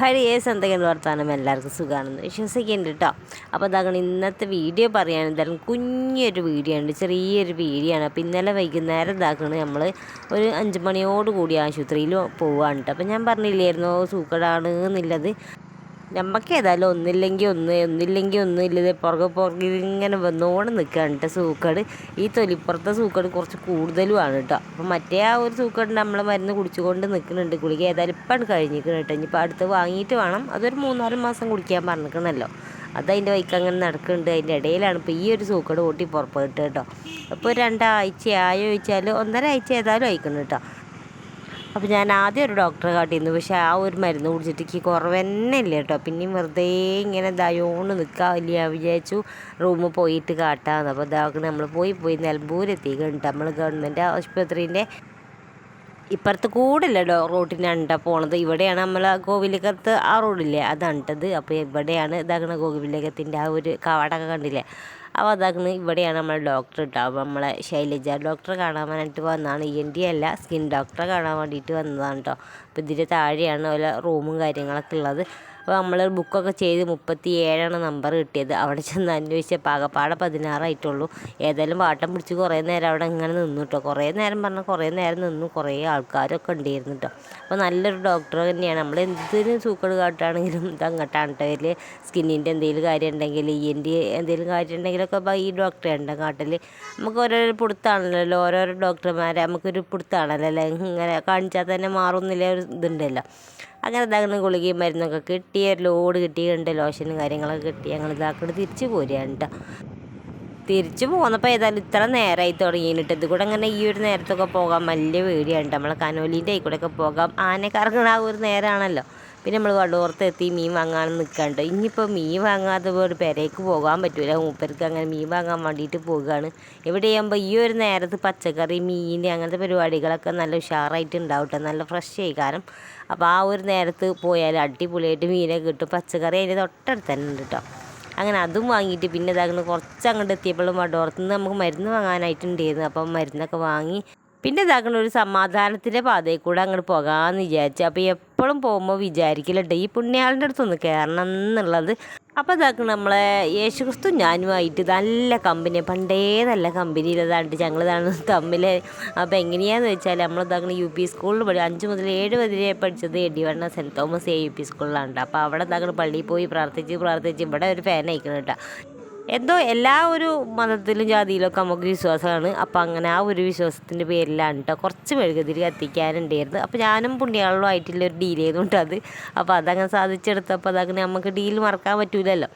ഹരിയേസ് എന്തെങ്കിലും വർത്താനം എല്ലാവർക്കും സുഖമാണെന്ന് വിശ്വസിക്കുന്നുണ്ട് കേട്ടോ. അപ്പോൾ അതാണ് ഇന്നത്തെ വീഡിയോ പറയാൻ എന്തായാലും കുഞ്ഞൊരു വീഡിയോ ഉണ്ട് ചെറിയൊരു വീഡിയോ ആണ്. അപ്പോൾ ഇന്നലെ വൈകുന്നേരം ഇതാക്കണ് നമ്മൾ ഒരു അഞ്ച് മണിയോടുകൂടി ആശുപത്രിയിൽ പോവാണ് കേട്ടോ. അപ്പോൾ ഞാൻ പറഞ്ഞില്ലായിരുന്നോ സൂക്കടാണ് എന്നുള്ളത്. നമുക്ക് ഏതായാലും ഒന്നില്ലെങ്കിൽ ഒന്ന് ഒന്നില്ലെങ്കിൽ ഒന്ന് ഇല്ലത് പുറകെ പുറകെ ഇങ്ങനെ വന്നോണ്ട് നിൽക്കുകയാണ് കേട്ടോ സൂക്കേട്. ഈ തൊലിപ്പുറത്തെ സൂക്കേട് കുറച്ച് കൂടുതലുമാണ് കേട്ടോ. അപ്പം മറ്റേ ആ ഒരു സൂക്കേട് നമ്മളെ മരുന്ന് കുടിച്ചുകൊണ്ട് നിൽക്കുന്നുണ്ട് ഗുളിക ഏതായാലും ഇപ്പം കഴിഞ്ഞിരിക്കണം കേട്ടോ. ഇനിയിപ്പോൾ അടുത്ത് വാങ്ങിയിട്ട് വേണം. അതൊരു മൂന്നാൽ മാസം കുടിക്കാൻ പറഞ്ഞിരിക്കണമല്ലോ അത് അതിന്റെ വൈക്ക് അങ്ങനെ നടക്കുന്നുണ്ട് അതിന്റെ ഇടയിലാണ് ഇപ്പോൾ ഈ ഒരു സൂക്കേട് കൂട്ടി പുറപ്പെട്ട് കേട്ടോ. അപ്പോൾ രണ്ടാഴ്ച ആയോ ചോദിച്ചാൽ ഒന്നര ആഴ്ച ഏതായാലും അയക്കണം കേട്ടോ. അപ്പോൾ ഞാൻ ആദ്യം ഒരു ഡോക്ടറെ കാട്ടിയിരുന്നു. പക്ഷേ ആ ഒരു മരുന്ന് കുടിച്ചിട്ട് എനിക്ക് കുറവ് തന്നെ ഇല്ല കേട്ടോ. പിന്നെയും വെറുതെ ഇങ്ങനെ ദയോണ്ട് നിൽക്കാവില്ല വിചാരിച്ചു റൂമിൽ പോയിട്ട് കാട്ടാന്ന്. അപ്പോൾ ഇതാക്ക് നമ്മൾ പോയി പോയി നിലമ്പൂരെത്തിക്കുന്നുണ്ട് നമ്മൾ ഗവൺമെന്റ് ആശുപത്രീന്റെ ഇപ്പുറത്ത് കൂടില്ല ഡോ റോട്ടിനാണ്ട പോണത്. ഇവിടെയാണ് നമ്മൾ കോവിലകത്ത് ആ റോഡില്ലേ അതാണ്ടത് അപ്പോൾ ഇവിടെയാണ് ഇതാക്കണ കോവിലകത്തിന്റെ ആ ഒരു കാടൊക്കെ കണ്ടില്ലേ? അപ്പോൾ അതാകുന്നത് ഇവിടെയാണ് നമ്മൾ ഡോക്ടർ ഉണ്ടാവും നമ്മളെ ശൈലജ ഡോക്ടറെ കാണാൻ വേണ്ടിയിട്ട് വന്നതാണ്. ഇ എൻ ടി അല്ല സ്കിൻ ഡോക്ടറെ കാണാൻ വേണ്ടിയിട്ട് വന്നതാണ് കേട്ടോ അപ്പോൾ ഇതിന്റെ താഴെയാണ് ഓരോ റൂമും കാര്യങ്ങളൊക്കെ ഉള്ളത്. അപ്പോൾ നമ്മൾ ബുക്കൊക്കെ ചെയ്ത് മുപ്പത്തി ഏഴാണ് നമ്പർ കിട്ടിയത്. അവിടെ ചെന്ന് അന്വേഷിച്ച പാകപ്പാടെ പതിനാറായിട്ടുള്ളൂ. ഏതായാലും വാട്ടം പിടിച്ച് കുറേ നേരം അവിടെ ഇങ്ങനെ നിന്നു കേട്ടോ. കുറേ നേരം പറഞ്ഞാൽ കുറേ നേരം നിന്നു. കുറേ ആൾക്കാരൊക്കെ ഉണ്ടായിരുന്നു കേട്ടോ. അപ്പോൾ നല്ലൊരു ഡോക്ടർ തന്നെയാണ്. നമ്മൾ എന്തിനും സൂക്കേട് കാട്ടുകയാണെങ്കിലും ഇത് അങ്ങോട്ടാണ് കേട്ടോ അതിൽ സ്കിന്നിന്റെ എന്തെങ്കിലും കാര്യം ഉണ്ടെങ്കിൽ ഇ എൻ ഡി എന്തെങ്കിലും കാര്യം ഉണ്ടെങ്കിലൊക്കെ ഈ ഡോക്ടറെ ഉണ്ട് കാട്ടിൽ നമുക്ക് ഓരോരോ പുടുത്താണല്ലോ. ഓരോരോ ഡോക്ടർമാരെ നമുക്കൊരു പുടുത്താണല്ലോ. ഇങ്ങനെ കാണിച്ചാൽ തന്നെ മാറുന്നില്ല? ഒരു ഇതുണ്ടല്ലോ. അങ്ങനെ ഇതാക്കുന്ന ഗുളികയും മരുന്നൊക്കെ കിട്ടി ഒരു ലോഡ് കിട്ടിയിട്ടുണ്ട് ലോഷനും കാര്യങ്ങളൊക്കെ കിട്ടി. ഞങ്ങൾ ഇതാക്കിട്ട് തിരിച്ച് പോരുകയാണ് കേട്ടോ തിരിച്ചു പോന്നപ്പോൾ ഏതായാലും ഇത്ര നേരമായി തുടങ്ങിയിട്ട് ഇത് കൂടെ അങ്ങനെ ഈ ഒരു നേരത്തൊക്കെ പോകാൻ വലിയ പേടിയാണ് നമ്മളെ കനോലീന്റെ ആയിക്കൂടെയൊക്കെ പോകാം. ആന ആ ഒരു നേരമാണല്ലോ പിന്നെ നമ്മൾ വടോർത്ത് എത്തി മീൻ വാങ്ങാൻ നിൽക്കാണ്ട് ഇനിയിപ്പോൾ മീൻ വാങ്ങാതെ ഒരു പെരേക്ക് പോകാൻ പറ്റില്ല മൂപ്പർക്ക് അങ്ങനെ മീൻ വാങ്ങാൻ വേണ്ടിയിട്ട് പോവുകയാണ് എവിടെയാകുമ്പോൾ ഈ ഒരു നേരത്ത് പച്ചക്കറി മീൻ അങ്ങനത്തെ പരിപാടികളൊക്കെ നല്ല ഉഷാറായിട്ട് ഉണ്ടാവട്ടെ നല്ല ഫ്രഷ് ആയി. കാരണം അപ്പോൾ ആ ഒരു നേരത്ത് പോയാൽ അടിപൊളിയായിട്ട് മീനൊക്കെ കിട്ടും. പച്ചക്കറി അതിന്റെ തൊട്ടടുത്ത് തന്നെ ഉണ്ട് കേട്ടോ അങ്ങനെ അതും വാങ്ങിയിട്ട് പിന്നെ ഇതാകുന്നു കുറച്ച് അങ്ങോട്ട് എത്തിയപ്പോഴും വടോർത്തുനിന്ന് നമുക്ക് മരുന്ന് വാങ്ങാനായിട്ടുണ്ടായിരുന്നു അപ്പം മരുന്നൊക്കെ വാങ്ങി പിന്നെ ഇതാക്കണ ഒരു സമാധാനത്തിന്റെ പാതയിൽ കൂടെ അങ്ങോട്ട് പോകാമെന്ന് വിചാരിച്ചു. അപ്പോൾ എപ്പോഴും പോകുമ്പോൾ വിചാരിക്കില്ലട്ടെ ഈ പുണ്യാളിന്റെ അടുത്തൊന്ന് കയറണം എന്നുള്ളത്. അപ്പോൾ ഇതാക്കണം നമ്മളെ യേശുക്രിസ്തു ഞാനുമായിട്ട് നല്ല കമ്പനി പണ്ടേ നല്ല കമ്പനിയിലതാണ്ട് ഞങ്ങൾ ഇതാണ് തമ്മിൽ അപ്പോൾ എങ്ങനെയാന്ന് വെച്ചാൽ നമ്മൾ ഇതാക്കണം യു പി സ്കൂളിൽ പഠി അഞ്ച് മുതൽ ഏഴ് വരെ പഠിച്ചത് എടിവണ്ണ സെന്റ് തോമസ് എ യു പി സ്കൂളിലാണ് അപ്പോൾ അവിടെ ഇതാക്കണം പള്ളിയിൽ പോയി പ്രാർത്ഥിച്ച് പ്രാർത്ഥിച്ച് ഇവിടെ ഒരു ഫാൻ അയക്കണം കേട്ടോ എന്തോ എല്ലാ ഒരു മതത്തിലും ജാതിയിലൊക്കെ നമുക്ക് വിശ്വാസമാണ്. അപ്പം അങ്ങനെ ആ ഒരു വിശ്വാസത്തിന്റെ പേരിലാണ് കേട്ടോ കുറച്ച് മെഴുകുതിരി കത്തിക്കാനുണ്ടായിരുന്നു അപ്പോൾ ഞാനും പുണ്യാളോ ആയിട്ടുള്ള ഒരു ഡീൽ ചെയ്തുകൊണ്ട് അത്. അപ്പോൾ അതങ്ങനെ സാധിച്ചെടുത്തപ്പോൾ അതങ്ങനെ നമുക്ക് ഡീൽ മറക്കാൻ പറ്റൂലല്ലോ.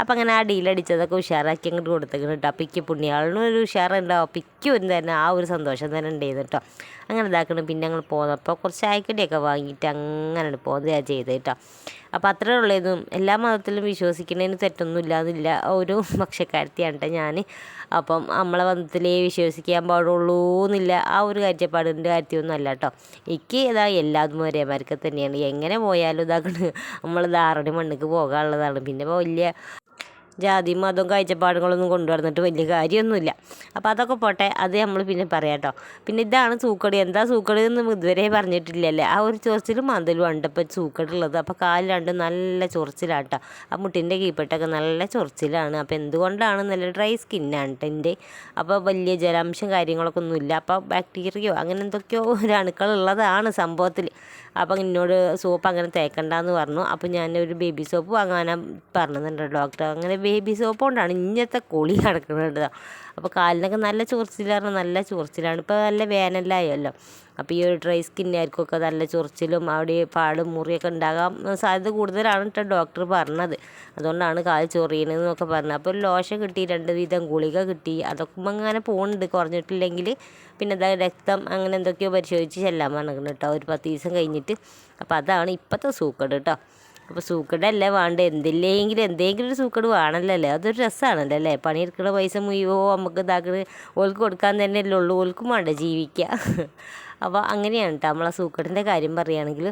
അപ്പം അങ്ങനെ ആ ഡീൽ അടിച്ചതൊക്കെ ഉഷാറാക്കി അങ്ങോട്ട് കൊടുത്തേക്കണം കേട്ടോ അപ്പം ഇക്ക് പുണ്യാളിനും ഒരു ഉഷാറുണ്ടാവും അപ്പം ഇക്കും തന്നെ ആ ഒരു സന്തോഷം തന്നെ ഉണ്ടായിരുന്നു കേട്ടോ അങ്ങനെ ഇതാക്കണം. പിന്നെ ഞങ്ങൾ പോന്നപ്പോൾ കുറച്ച് ചായക്കടിയൊക്കെ വാങ്ങിയിട്ട് അങ്ങനെ പോകുന്നതാണ് ചെയ്ത് കേട്ടോ അപ്പോൾ അത്രേ ഉള്ളതും എല്ലാ മതത്തിലും വിശ്വസിക്കുന്നതിന് തെറ്റൊന്നും ഇല്ലാന്നില്ല ഒരു പക്ഷക്കാരത്തിയാണ് ഞാൻ അപ്പം നമ്മളെ മതത്തിലേ വിശ്വസിക്കാൻ പാടുള്ളൂ എന്നില്ല ആ ഒരു കാഴ്ചപ്പാടിന്റെ കാര്യത്തിയൊന്നും അല്ല കേട്ടോ എനിക്ക് ഇതാ എല്ലാതും ഒരേമാർക്ക് തന്നെയാണ് എങ്ങനെ പോയാലും ഇതാക്കണ് നമ്മൾ ധാരണ മണ്ണിക്ക് പോകാനുള്ളതാണ്. പിന്നെ വലിയ ജാതി മതവും കാഴ്ചപ്പാടുകളൊന്നും കൊണ്ടുവന്നിട്ട് വലിയ കാര്യമൊന്നുമില്ല. അപ്പോൾ അതൊക്കെ പോട്ടെ അത് നമ്മൾ പിന്നെ പറയാം കേട്ടോ പിന്നെ ഇതാണ് സൂക്കടി. എന്താ സൂക്കടി എന്ന് ഇതുവരെ പറഞ്ഞിട്ടില്ലല്ലേ? ആ ഒരു ചൊറിച്ചിലും മന്തലും ഉണ്ട് ഇപ്പോൾ സൂക്കടുള്ളത്. അപ്പോൾ കാൽ രണ്ടും നല്ല ചൊറിച്ചിലാണ് കേട്ടോ ആ മുട്ടിന്റെ കീപ്പെട്ടൊക്കെ നല്ല ചൊറിച്ചിലാണ്. അപ്പോൾ എന്തുകൊണ്ടാണ് നല്ല ഡ്രൈ സ്കിന്നാണ് എന്റെ അപ്പോൾ വലിയ ജലാംശം കാര്യങ്ങളൊക്കെ ഒന്നുമില്ല. അപ്പോൾ ബാക്ടീരിയയോ അങ്ങനെ എന്തൊക്കെയോ ഒരു അണുക്കളുള്ളതാണ് സംഭവത്തിൽ അപ്പം എന്നോട് സോപ്പ് അങ്ങനെ തേക്കണ്ടെന്ന് പറഞ്ഞു. അപ്പോൾ ഞാൻ ഒരു ബേബി സോപ്പ് വാങ്ങാനാണ് പറഞ്ഞിട്ടുണ്ട് ഡോക്ടർ. അങ്ങനെ ബേബി സോപ്പ് കൊണ്ടാണ് ഇങ്ങനത്തെ കുളി നടക്കുന്നത് അപ്പോൾ കാലിനൊക്കെ നല്ല ചൊറിച്ചിലാണ് നല്ല ചൊറിച്ചിലാണ്. ഇപ്പോൾ നല്ല വേനലായല്ലോ. അപ്പോൾ ഈ ഒരു ഡ്രൈ സ്കിന്നുകാർക്കൊക്കെ നല്ല ചൊറിച്ചിലും അവിടെ പാടും മുറിയൊക്കെ ഉണ്ടാകാൻ സാധ്യത കൂടുതലാണ് കേട്ടോ ഡോക്ടർ പറഞ്ഞത്. അതുകൊണ്ടാണ് കാൽ ചൊറിയണതെന്നൊക്കെ പറഞ്ഞത്. അപ്പോൾ ലോഷൻ കിട്ടി രണ്ട് വിധം ഗുളിക കിട്ടി. അതൊക്കെ അങ്ങനെ പോകുന്നുണ്ട് കുറഞ്ഞിട്ടില്ലെങ്കിൽ പിന്നെ എന്താ രക്തം അങ്ങനെ എന്തൊക്കെയോ പരിശോധിച്ച് ചെല്ലാൻ പറഞ്ഞിട്ടുണ്ട് കേട്ടോ ഒരു പത്ത് ദിവസം കഴിഞ്ഞിട്ട്. അപ്പോൾ അതാണ് ഇപ്പോഴത്തെ സൂക്കേട് കേട്ടോ അപ്പോൾ സൂക്കടല്ലേ വേണ്ട? എന്തില്ലെങ്കിലും എന്തെങ്കിലും ഒരു സൂക്കട് വേണമല്ലോ അതൊരു രസമാണല്ലോ അല്ലേ? പണിയെടുക്കുന്ന പൈസ മുയോ നമുക്ക് ഇതാക്കണ. ഓൾക്ക് കൊടുക്കാൻ തന്നെ അല്ലേ ഉള്ളൂ. ഓൾക്കും വേണ്ട ജീവിക്കുക അപ്പോൾ അങ്ങനെയാണ് കേട്ടോ നമ്മളെ സൂക്കടിന്റെ കാര്യം പറയുകയാണെങ്കിൽ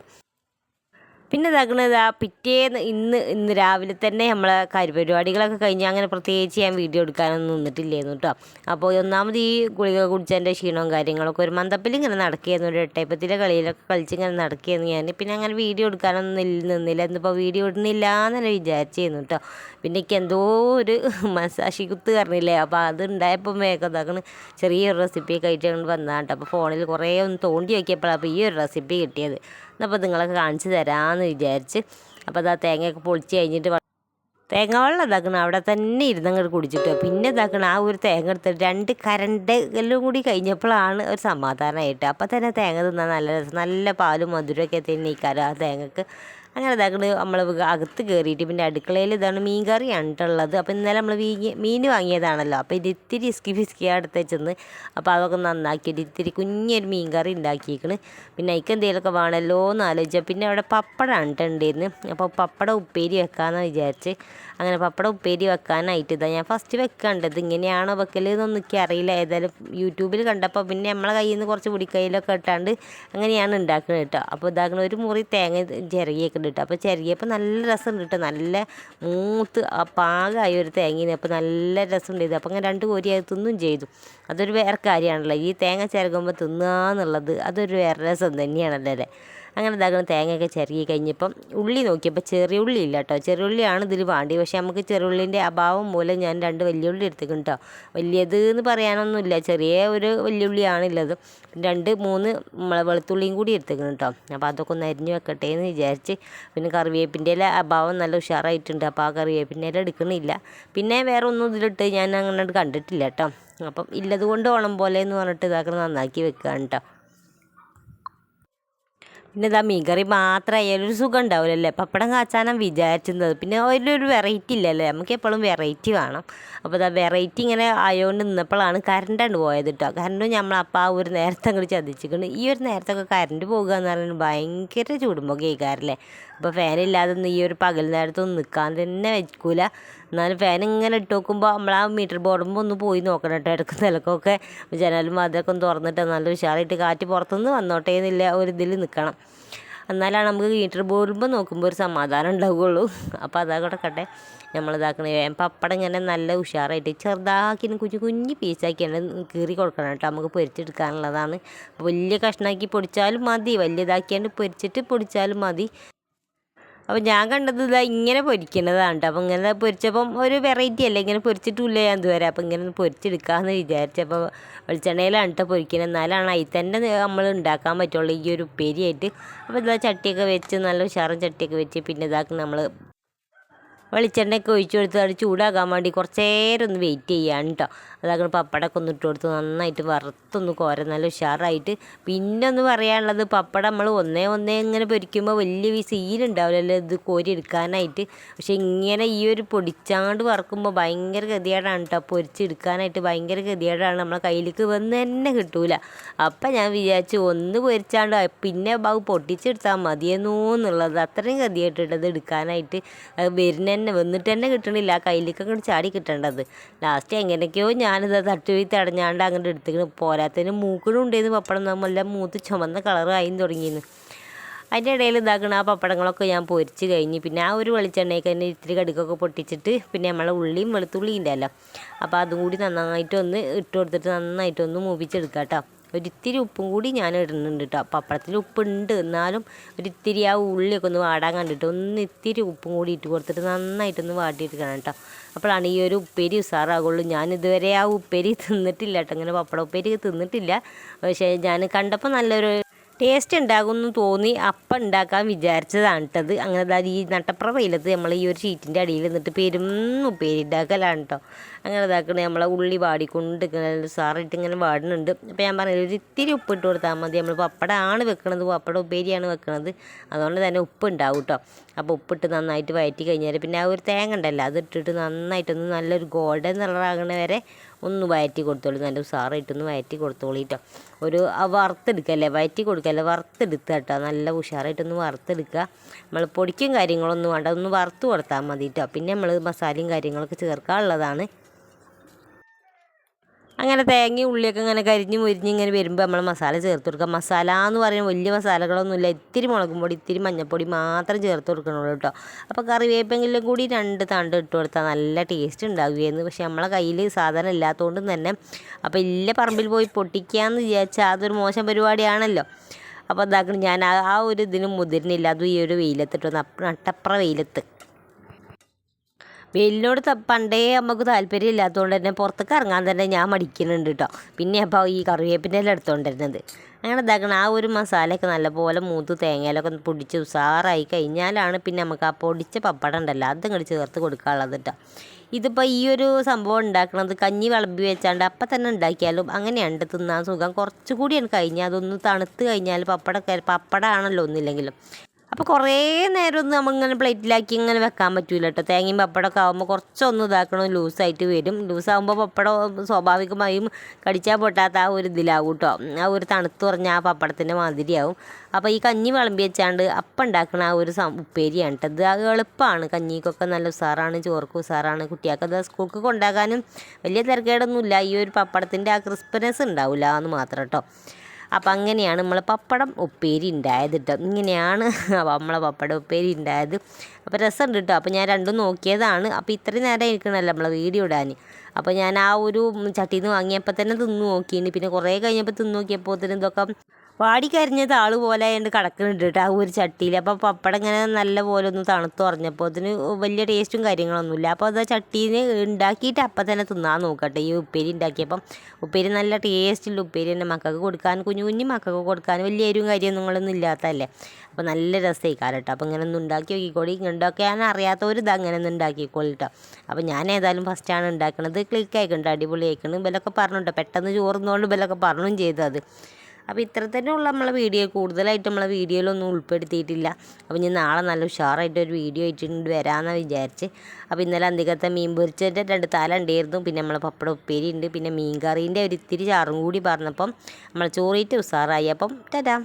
പിന്നെ ഇതാക്കണത് ആ പിറ്റേന്ന് ഇന്ന് ഇന്ന് രാവിലെ തന്നെ നമ്മളെ കാര്യപരിപാടികളൊക്കെ കഴിഞ്ഞ് അങ്ങനെ പ്രത്യേകിച്ച് ഞാൻ വീഡിയോ എടുക്കാനൊന്നും നിന്നിട്ടില്ലായിരുന്നു കേട്ടോ അപ്പോൾ ഒന്നാമത് ഈ ഗുളിക കുടിച്ചതിന്റെ ക്ഷീണവും കാര്യങ്ങളൊക്കെ ഒരു മന്ദപ്പിൽ ഇങ്ങനെ നടക്കുകയായിരുന്നു ഒരു എട്ടയപ്പത്തിലെ കളിയിലൊക്കെ കളിച്ച് ഇങ്ങനെ നടക്കുകയായിരുന്നു ഞാൻ. പിന്നെ അങ്ങനെ വീഡിയോ എടുക്കാനൊന്നും നിന്നില്ല. എന്നിപ്പോൾ വീഡിയോ ഇടുന്നില്ല എന്നല്ല വിചാരിച്ചിരുന്നു കേട്ടോ പിന്നെ എനിക്ക് എന്തോ ഒരു മസാഷി കുത്ത് കറിഞ്ഞില്ലേ അപ്പോൾ അത് ഉണ്ടായപ്പോൾ മേഘം ഇതാക്കണ്. ചെറിയൊരു റെസിപ്പിയൊക്കെ ആയിട്ട് വന്നതാണ് കേട്ടോ അപ്പോൾ ഫോണിൽ കുറേ ഒന്ന് തോണ്ടി നോക്കിയപ്പോഴാണ് അപ്പോൾ ഈ ഒരു റെസിപ്പി കിട്ടിയത്. എന്നപ്പോൾ നിങ്ങളൊക്കെ കാണിച്ചു തരാമെന്ന് വിചാരിച്ച് അപ്പോൾ അത് ആ തേങ്ങയൊക്കെ പൊളിച്ച് കഴിഞ്ഞിട്ട് തേങ്ങ വെള്ളം ഇതാക്കണം അവിടെ തന്നെ ഇരുന്നങ്ങോട്ട് കുടിച്ചിട്ട്. പിന്നെ ഇതാക്കണം ആ ഒരു തേങ്ങ എടുത്തിട്ട് രണ്ട് കരണ്ട് എല്ലാം കൂടി കഴിഞ്ഞപ്പോഴാണ് ഒരു സമാധാനമായിട്ട്. അപ്പോൾ തന്നെ തേങ്ങ തിന്നാൽ നല്ല രസം നല്ല പാലും മധുരമൊക്കെ തന്നെ ഇക്കാരം ആ തേങ്ങക്ക് അങ്ങനെ ഇതാക്കണ് നമ്മൾ അകത്ത് കയറിയിട്ട് പിന്നെ അടുക്കളയിൽ ഇതാണ് മീൻ കറിയാണ് ഉള്ളത് അപ്പോൾ ഇന്നലെ നമ്മൾ മീൻ വാങ്ങിയതാണല്ലോ. അപ്പോൾ ഇത് ഇത്തിരി ഇസ്കി ഫിസ്കി അടുത്ത് ചെന്ന് അപ്പോൾ അതൊക്കെ നന്നാക്കിയിട്ട് ഇത്തിരി കുഞ്ഞൊരു മീൻ കറി ഉണ്ടാക്കിയേക്കണ് പിന്നെ അതിക്ക് എന്തെങ്കിലുമൊക്കെ വേണമല്ലോ എന്ന് ആലോചിച്ചാൽ പിന്നെ അവിടെ പപ്പടമാണ് ട്ടോ ഉണ്ടായിരുന്നു അപ്പോൾ പപ്പടം ഉപ്പേരി വെക്കാമെന്ന് വിചാരിച്ച്. അങ്ങനെ പപ്പടം ഉപ്പേരി വെക്കാനായിട്ട് ഇതാ ഞാൻ ഫസ്റ്റ് വെക്കേണ്ടത്. ഇങ്ങനെയാണോ വെക്കൽ എന്നൊന്നും എനിക്ക് അറിയില്ല. ഏതായാലും യൂട്യൂബിൽ കണ്ടപ്പോൾ പിന്നെ നമ്മളെ കയ്യിൽ നിന്ന് കുറച്ച് പൊടിക്കൈയിലൊക്കെ ഇട്ടാണ്ട് അങ്ങനെയാണ് ഉണ്ടാക്കുന്നത് കേട്ടോ അപ്പോൾ ഇതാക്കണ ഒരു മുറി തേങ്ങ ചിരകിയൊക്കെ കേട്ടോ അപ്പോൾ ചിരകിയപ്പോൾ നല്ല രസമുണ്ട് കേട്ടോ നല്ല മൂത്ത് പാകമായ ഒരു തേങ്ങേനെ. അപ്പോൾ നല്ല രസമുണ്ട് ഇത്. അപ്പോൾ അങ്ങനെ രണ്ട് കോരി അത് തിന്നും ചെയ്തു. അതൊരു വേറെ കാര്യമാണല്ലോ. ഈ തേങ്ങ ചിരകുമ്പോൾ തിന്നുക എന്നുള്ളത് അതൊരു വേറെ രസം തന്നെയാണല്ലോ അല്ലേ? അങ്ങനെ ഇതാക്കണം. തേങ്ങയൊക്കെ ചിരകി കഴിഞ്ഞപ്പം ഉള്ളി നോക്കിയപ്പോൾ ചെറിയ ഉള്ളി ഇല്ല കേട്ടോ. ചെറിയ ഉള്ളിയാണ് ഇതിൽ വേണ്ടി പക്ഷേ നമുക്ക് ചെറിയ ഉള്ളിന്റെ അഭാവം മൂലം ഞാൻ രണ്ട് വലിയ ഉള്ളി എടുത്തേക്കും കേട്ടോ. വലിയത് എന്ന് പറയാനൊന്നുമില്ല. ചെറിയ ഒരു വലിയ ഉള്ളിയാണുള്ളത്. രണ്ട് മൂന്ന് നമ്മളെ വെളുത്തുള്ളിയും കൂടി എടുത്തേക്കണം കേട്ടോ. അപ്പോൾ അതൊക്കെ ഒന്ന് അരിഞ്ഞ് വെക്കട്ടെ എന്ന് വിചാരിച്ച് പിന്നെ കറിവേപ്പിന്റെ അഭാവം നല്ല ഉഷാറായിട്ടുണ്ട്. അപ്പോൾ ആ കറിവേപ്പിന്റെ ഇല എടുക്കണില്ല. പിന്നെ വേറെ ഒന്നും ഇതിലിട്ട് ഞാൻ അങ്ങനെ കണ്ടിട്ടില്ല കേട്ടോ. അപ്പം ഇല്ലത് കൊണ്ട് ഓണം പോലെ എന്ന് പറഞ്ഞിട്ട് ഇതാക്കണം നന്നാക്കി വെക്കുകയാണ് കേട്ടോ. പിന്നെ ഇതാ മീൻകറി മാത്രമായാലും ഒരു സുഖം ഉണ്ടാവില്ലല്ലേ? പപ്പടം കാച്ചാനാണ് വിചാരിച്ചിരുന്നത്. പിന്നെ അതിലൊരു വെറൈറ്റി ഇല്ലല്ലേ? നമുക്ക് എപ്പോഴും വെറൈറ്റി വേണം. അപ്പോൾ ഇതാ വെറൈറ്റി ഇങ്ങനെ ആയതുകൊണ്ട് നിന്നപ്പോഴാണ് കറണ്ടാണ് പോയത് കേട്ടോ കറണ്ട് നമ്മളപ്പോൾ ആ ഒരു നേരത്തെ അങ്ങോട്ട് ചതിച്ചിട്ടുണ്ട് ഈ ഒരു നേരത്തൊക്കെ കറണ്ട് പോകുക എന്ന് പറയുന്നത് ഭയങ്കര ചൂടുമ്പോൾ കേൾക്കാറില്ലേ അപ്പോൾ ഫാനില്ലാതെ ഈ ഒരു പകൽ നേരത്തൊന്നും നിൽക്കാൻ തന്നെ വെക്കൂല എന്നാലും ഫാൻ ഇങ്ങനെ ഇട്ട് നോക്കുമ്പോൾ നമ്മൾ ആ മീറ്റർ ബോർഡുമ്പോൾ ഒന്ന് പോയി നോക്കണം കേട്ടോ ഇടയ്ക്ക് നിലക്കൊക്കെ. ജനലും അതൊക്കെ ഒന്ന് തുറന്നിട്ട് നല്ല ഉഷാറായിട്ട് കാറ്റ് പുറത്തുനിന്ന് വന്നോട്ടേ എന്നില്ല ഒരു ഇതിൽ നിൽക്കണം എന്നാലാണ് നമുക്ക് മീറ്റർ ബോർഡുമ്പോൾ നോക്കുമ്പോൾ ഒരു സമാധാനം ഉണ്ടാവുകയുള്ളൂ അപ്പോൾ അതാ കിടക്കട്ടെ. വേം പപ്പടം ഇങ്ങനെ നല്ല ഉഷാറായിട്ട് ചെറുതാക്കി കുഞ്ഞു കുഞ്ഞു പീസാക്കിയാണ് കീറി കൊടുക്കണം കേട്ടോ നമുക്ക് പൊരിച്ചെടുക്കാനുള്ളതാണ്. വലിയ കഷ്ണാക്കി പൊടിച്ചാലും മതി. വലിയതാക്കിയാണ്ട് പൊരിച്ചിട്ട് പൊടിച്ചാലും മതി. അപ്പോൾ ഞാൻ കണ്ടത് ഇതാ ഇങ്ങനെ പൊരിക്കുന്നതാണ് അപ്പം അപ്പോൾ ഇങ്ങനെ പൊരിച്ചപ്പം ഒരു വെറൈറ്റി അല്ലേ? ഇങ്ങനെ പൊരിച്ചിട്ടില്ല ഞാൻ ഇതുവരെ. അപ്പോൾ ഇങ്ങനെ പൊരിച്ചെടുക്കാമെന്ന് വിചാരിച്ചപ്പോൾ വെളിച്ചെണ്ണയിലാണ് കേട്ടോ പൊരിക്കുന്നത് എന്നാലാണ് അതിൽ തന്നെ നമ്മൾ ഉണ്ടാക്കാൻ പറ്റുള്ളൂ ഈ ഒരു ഉപ്പേരിയായിട്ട്. അപ്പോൾ ഇതാ ചട്ടിയൊക്കെ വെച്ച് നല്ല ഉഷാറും ചട്ടിയൊക്കെ വെച്ച് പിന്നെ ഇതാക്കി നമ്മൾ വെളിച്ചെണ്ണയൊക്കെ ഒഴിച്ചു കൊടുത്ത് അത് ചൂടാകാൻ വേണ്ടി കുറച്ച് നേരം ഒന്ന് വെയിറ്റ് ചെയ്യാണ് കേട്ടോ അതാക്കണം പപ്പടമൊക്കെ ഒന്ന് ഇട്ട് കൊടുത്ത് നന്നായിട്ട് വറുത്തൊന്ന് കോര നല്ല ഉഷാറായിട്ട്. പിന്നെ ഒന്ന് പറയാനുള്ളത് പപ്പടം നമ്മൾ ഒന്നേ ഒന്നേ ഇങ്ങനെ പൊരിക്കുമ്പോൾ വലിയ സീലുണ്ടാവില്ലല്ലോ ഇത് കോരി എടുക്കാനായിട്ട്. പക്ഷേ ഇങ്ങനെ ഈ ഒരു പൊടിച്ചാണ്ട് വറുക്കുമ്പോൾ ഭയങ്കര ഗതികേടാണ് കേട്ടോ പൊരിച്ചെടുക്കാനായിട്ട് ഭയങ്കര ഗതികേടാണ്. നമ്മളെ കയ്യിലേക്ക് വന്ന് തന്നെ കിട്ടൂല. അപ്പം ഞാൻ വിചാരിച്ചു ഒന്ന് പൊരിച്ചാണ്ട് പിന്നെ ബാബു പൊട്ടിച്ചെടുത്താൽ മതിയെന്നോ എന്നുള്ളത് അത്രയും ഗതിയായിട്ടത് എടുക്കാനായിട്ട്. വരുന്ന തന്നെ വന്നിട്ട് തന്നെ കിട്ടണില്ല. കയ്യിലേക്ക് അങ്ങോട്ട് ചാടി കിട്ടേണ്ടത്. ലാസ്റ്റ് എങ്ങനെയൊക്കെയോ ഞാനിത് തട്ടുപോയി തടഞ്ഞാണ്ട് അങ്ങോട്ട് എടുത്തിട്ട് പോരാത്തതിന് മൂക്കണുണ്ടേന്ന് പപ്പടം നമ്മളെല്ലാം മൂത്ത് ചുമന്ന കളറായി തുടങ്ങിയിരുന്നു അതിന്റെ ഇടയിൽ ഇതാക്കണ ആ പപ്പടങ്ങളൊക്കെ ഞാൻ പൊരിച്ച് കഴിഞ്ഞ്. പിന്നെ ആ ഒരു വെളിച്ചെണ്ണയൊക്കെ തന്നെ ഇത്തിരി കടുക്കൊക്കെ പൊട്ടിച്ചിട്ട് പിന്നെ നമ്മളെ ഉള്ളിയും വെളുത്തുള്ളിയും ഉണ്ടല്ലോ അപ്പോൾ അതും കൂടി നന്നായിട്ടൊന്ന് ഇട്ട് കൊടുത്തിട്ട് നന്നായിട്ടൊന്ന് മൂപ്പിച്ചെടുക്കാം കേട്ടോ ഒരിത്തിരി ഉപ്പും കൂടി ഞാൻ ഇടുന്നുണ്ട് കേട്ടോ പപ്പടത്തിൽ ഉപ്പുണ്ട്. എന്നാലും ഒരിത്തിരി ആ ഉള്ളിയൊക്കെ ഒന്ന് വാടാൻ കണ്ടിട്ട് ഒന്ന് ഇത്തിരി ഉപ്പും കൂടി ഇട്ട് കൊടുത്തിട്ട് നന്നായിട്ടൊന്ന് വാട്ടിയെടുക്കണം കേട്ടോ അപ്പോഴാണ് ഈ ഒരു ഉപ്പേരി ഉസാറാകുള്ളൂ ഞാൻ ഇതുവരെ ആ ഉപ്പേരി തിന്നിട്ടില്ല കേട്ടോ ഇങ്ങനെ പപ്പട ഉപ്പേരി തിന്നിട്ടില്ല. പക്ഷേ ഞാൻ കണ്ടപ്പോൾ നല്ലൊരു ടേസ്റ്റ് ഉണ്ടാകുമെന്ന് തോന്നി. അപ്പം ഉണ്ടാക്കാൻ വിചാരിച്ചതാണ് അങ്ങനെ അതായത് ഈ നട്ടപ്ര വെയിലത്ത് നമ്മൾ ഈ ഒരു ഷീറ്റിന്റെ അടിയിൽ നിന്നിട്ട് പെരും ഉപ്പേരി ഉണ്ടാക്കലാണ് കേട്ടോ അങ്ങനെ ഇതാക്കണേ. നമ്മളെ ഉള്ളി വാടിക്കൊണ്ട് സാറിട്ട് ഇങ്ങനെ വാടുന്നുണ്ട്. അപ്പോൾ ഞാൻ പറഞ്ഞത് ഒരു ഇത്തിരി ഉപ്പ് ഇട്ട് കൊടുത്താൽ മതി. നമ്മൾ പപ്പടമാണ് വെക്കണത്. പപ്പട ഉപ്പേരിയാണ് വെക്കണത്. അതുകൊണ്ട് തന്നെ ഉപ്പ് ഉണ്ടാവും കേട്ടോ അപ്പോൾ ഉപ്പിട്ട് നന്നായിട്ട് വയറ്റി കഴിഞ്ഞാൽ പിന്നെ ആ ഒരു തേങ്ങ ഉണ്ടല്ലോ അത് ഇട്ടിട്ട് നന്നായിട്ടൊന്ന് നല്ലൊരു ഗോൾഡൻ കളറാകണ വരെ ഒന്ന് വയറ്റി കൊടുത്തോളൂ. നല്ല ഉഷാറായിട്ടൊന്ന് വയറ്റി കൊടുത്തോളൂ കേട്ടോ ഒരു വറുത്തെടുക്കല്ലേ വയറ്റി കൊടുക്കല്ലേ വറുത്തെടുക്കുക കേട്ടോ നല്ല ഉഷാറായിട്ടൊന്ന് വറുത്തെടുക്കുക. നമ്മൾ പൊടിക്കും കാര്യങ്ങളൊന്നും വേണ്ട ഒന്ന് വറുത്ത് കൊടുത്താൽ മതി കേട്ടോ പിന്നെ നമ്മൾ മസാലയും കാര്യങ്ങളൊക്കെ ചേർക്കാനുള്ളതാണ് അങ്ങനെ തേങ്ങയും ഉള്ളിയൊക്കെ ഇങ്ങനെ കരിഞ്ഞ് മുരിഞ്ഞ് ഇങ്ങനെ വരുമ്പോൾ നമ്മൾ മസാല ചേർത്ത് കൊടുക്കുക. മസാല എന്ന് പറയുന്നത് വലിയ മസാലകളൊന്നുമില്ല. ഇത്തിരി മുളകും പൊടി ഇത്തിരി മഞ്ഞൾപ്പൊടി മാത്രം ചേർത്ത് കൊടുക്കണുള്ളൂ കേട്ടോ. അപ്പോൾ കറിവേപ്പെങ്കിലും കൂടി രണ്ട് തണ്ട് ഇട്ട് കൊടുത്താൽ നല്ല ടേസ്റ്റ് ഉണ്ടാവുകയായിരുന്നു. പക്ഷേ നമ്മളെ കയ്യിൽ സാധനം ഇല്ലാത്തതുകൊണ്ട് തന്നെ അപ്പോൾ ഇല്ല പറമ്പിൽ പോയി പൊട്ടിക്കാമെന്ന് വിചാരിച്ചാൽ അതൊരു മോശം പരിപാടിയാണല്ലോ. അപ്പോൾ അതാക്കണം ഞാൻ ആ ഒരു ഇതിന് മുതിർന്നില്ല. അതും ഈ ഒരു വെയിലത്തിട്ട് നട്ടപ്ര വെയിലത്ത്. വെയിലിനോട് പണ്ടേ നമുക്ക് താല്പര്യം ഇല്ലാത്തതുകൊണ്ട് തന്നെ പുറത്തേക്ക് ഇറങ്ങാൻ തന്നെ ഞാൻ മടിക്കുന്നുണ്ട് കേട്ടോ പിന്നെ അപ്പോൾ ഈ കറിവേപ്പിന്റെ എല്ലാം എടുത്തുകൊണ്ടിരുന്നത് അങ്ങനെ ഇതാക്കണം ആ ഒരു മസാലയൊക്കെ നല്ലപോലെ മൂത്ത് തേങ്ങയിലൊക്കെ പൊടിച്ച് ഉസാറായി കഴിഞ്ഞാലാണ് പിന്നെ നമുക്ക് ആ പൊടിച്ച പപ്പടം ഉണ്ടല്ലോ അതും കൂടി ചേർത്ത് കൊടുക്കാനുള്ളത് കേട്ടോ ഇതിപ്പോൾ ഈ ഒരു സംഭവം ഉണ്ടാക്കണത് കഞ്ഞി വിളമ്പി വെച്ചാണ്ട് അപ്പം തന്നെ ഉണ്ടാക്കിയാലും അങ്ങനെയുണ്ട് തിന്നാൻ സുഖം. കുറച്ചുകൂടി കഴിഞ്ഞാൽ അതൊന്ന് തണുത്ത് കഴിഞ്ഞാൽ പപ്പടം പപ്പടമാണല്ലോ ഒന്നില്ലെങ്കിലും. അപ്പോൾ കുറേ നേരം ഒന്ന് നമ്മളിങ്ങനെ പ്ലേറ്റിലാക്കി ഇങ്ങനെ വെക്കാൻ പറ്റൂല കേട്ടോ തേങ്ങയും പപ്പടമൊക്കെ ആകുമ്പോൾ കുറച്ചൊന്നും ഇതാക്കണം ലൂസായിട്ട് വരും. ലൂസാകുമ്പോൾ പപ്പടം സ്വാഭാവികമായും കടിച്ചാൽ പൊട്ടാത്ത ആ ഒരു ഇതിലാവും കേട്ടോ ആ ഒരു തണുത്ത് പറഞ്ഞ ആ പപ്പടത്തിന്റെ മാതിരിയാവും. അപ്പോൾ ഈ കഞ്ഞി വിളമ്പി വെച്ചാണ്ട് അപ്പം ഉണ്ടാക്കണ ആ ഒരു ഉപ്പേരിയാണ് കേട്ടോ ഇത് എളുപ്പമാണ് കഞ്ഞിക്കൊക്കെ നല്ല ഉസാറാണ് ചോർക്ക് ഉസാറാണ്. കുട്ടികൾക്ക് അത് സ്കൂൾക്ക് കൊണ്ടാക്കാനും വലിയ തിരക്കേടൊന്നുമില്ല. ഈ ഒരു പപ്പടത്തിന്റെ ആ ക്രിസ്പനെസ് ഉണ്ടാവില്ല എന്ന് മാത്രം കേട്ടോ അപ്പം അങ്ങനെയാണ് നമ്മൾ പപ്പടം ഉപ്പേരി ഉണ്ടായത് കേട്ടോ ഇങ്ങനെയാണ് നമ്മളെ പപ്പടം ഉപ്പേരി ഉണ്ടായത് അപ്പോൾ രസമുണ്ട് കേട്ടോ അപ്പോൾ ഞാൻ രണ്ടും നോക്കിയതാണ്. അപ്പോൾ ഇത്രയും നേരം ഇരിക്കണമല്ലോ നമ്മളെ വീഡിയോ ഇടാൻ അപ്പോൾ ഞാൻ ആ ഒരു ചട്ടിയിൽ നിന്ന് വാങ്ങിയപ്പോൾ തന്നെ തിന്നു നോക്കിയിന് പിന്നെ കുറേ കഴിഞ്ഞപ്പോൾ തിന്നു നോക്കിയപ്പോൾ തന്നെ ഇതൊക്കെ വാടിക്കരിഞ്ഞത് ആൾ പോലെ ആയതുകൊണ്ട് കിടക്കുന്നുണ്ട് കേട്ടോ ആ ഒരു ചട്ടിയിൽ അപ്പോൾ പപ്പടം ഇങ്ങനെ നല്ല പോലെ ഒന്ന് തണുത്ത് പറഞ്ഞപ്പോൾ അതിന് വലിയ ടേസ്റ്റും കാര്യങ്ങളൊന്നുമില്ല അപ്പോൾ അത് ചട്ടിയിൽ ഉണ്ടാക്കിയിട്ട് അപ്പം തന്നെ തിന്നാൻ നോക്കട്ടെ. ഈ ഉപ്പേരി ഉണ്ടാക്കിയപ്പം ഉപ്പേരി നല്ല ടേസ്റ്റുള്ള ഉപ്പേരി തന്നെ മക്കൾക്ക് കൊടുക്കാൻ കുഞ്ഞു കുഞ്ഞു മക്കൾക്ക് കൊടുക്കാൻ വലിയ എരിവും കാര്യവും നിങ്ങളൊന്നും ഇല്ലാത്തതല്ലേ? അപ്പോൾ നല്ല രസമായി കാലട്ടോ അപ്പോൾ ഇങ്ങനെ ഒന്ന് ഉണ്ടാക്കി നോക്കിക്കോളി. ഉണ്ടാക്കാൻ അറിയാത്തവർ ഇത് അങ്ങനെ ഒന്ന് ഉണ്ടാക്കിക്കോളി കേട്ടോ അപ്പോൾ ഞാൻ ഏതായാലും ഫസ്റ്റാണ് ഉണ്ടാക്കുന്നത് ക്ലിക്ക് ആയിക്കുണ്ട് അടിപൊളി ആയിക്കണം ഇവലൊക്കെ പറഞ്ഞിട്ടോ. പെട്ടെന്ന് ചോറുന്നോണ്ട് ഇവലൊക്കെ പറഞ്ഞും ചെയ്തത് അപ്പോൾ ഇത്ര തന്നെ ഉള്ള നമ്മളെ വീഡിയോ. കൂടുതലായിട്ട് നമ്മളെ വീഡിയോയിലൊന്നും ഉൾപ്പെടുത്തിയിട്ടില്ല. അപ്പോൾ ഞാൻ നാളെ നല്ല ഉഷാറായിട്ട് ഒരു വീഡിയോ ആയിട്ട് വരാമെന്നാണ് വിചാരിച്ച്. അപ്പോൾ ഇന്നലെ അന്തികത്തെ മീൻ പൊരിച്ചതിന്റെ രണ്ട് തല ഉണ്ടായിരുന്നു. പിന്നെ നമ്മളെ പപ്പട ഉപ്പേരി ഉണ്ട്. പിന്നെ മീൻ കറീന്റെ ഒരു ഇത്തിരി ചാറും കൂടി പറഞ്ഞപ്പം നമ്മൾ ചോറിയിട്ട് ഉഷാറായി. അപ്പം ടാറ്റാ.